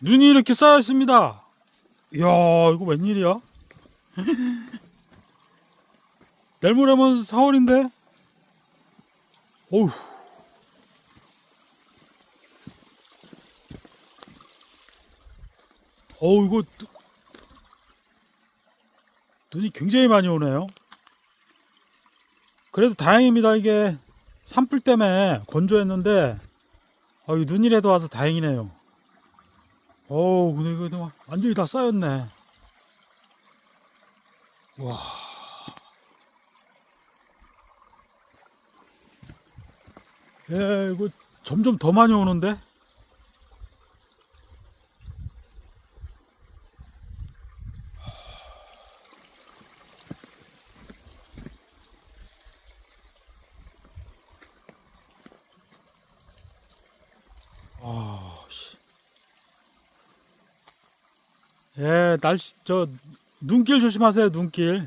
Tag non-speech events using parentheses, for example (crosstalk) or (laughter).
눈이 이렇게 쌓여 있습니다. 이야, 이거 웬일이야? (laughs) 내일 모레면 4월인데? 어휴. 어우, 이거, 누- 눈이 굉장히 많이 오네요. 그래도 다행입니다. 이게 산불 때문에 건조했는데, 아, 이 눈이라도 와서 다행이네요. 어우, 근데 이거 막 완전히 다 쌓였네. 와. 예, 이거 점점 더 많이 오는데? 예, 날씨, 저, 눈길 조심하세요, 눈길.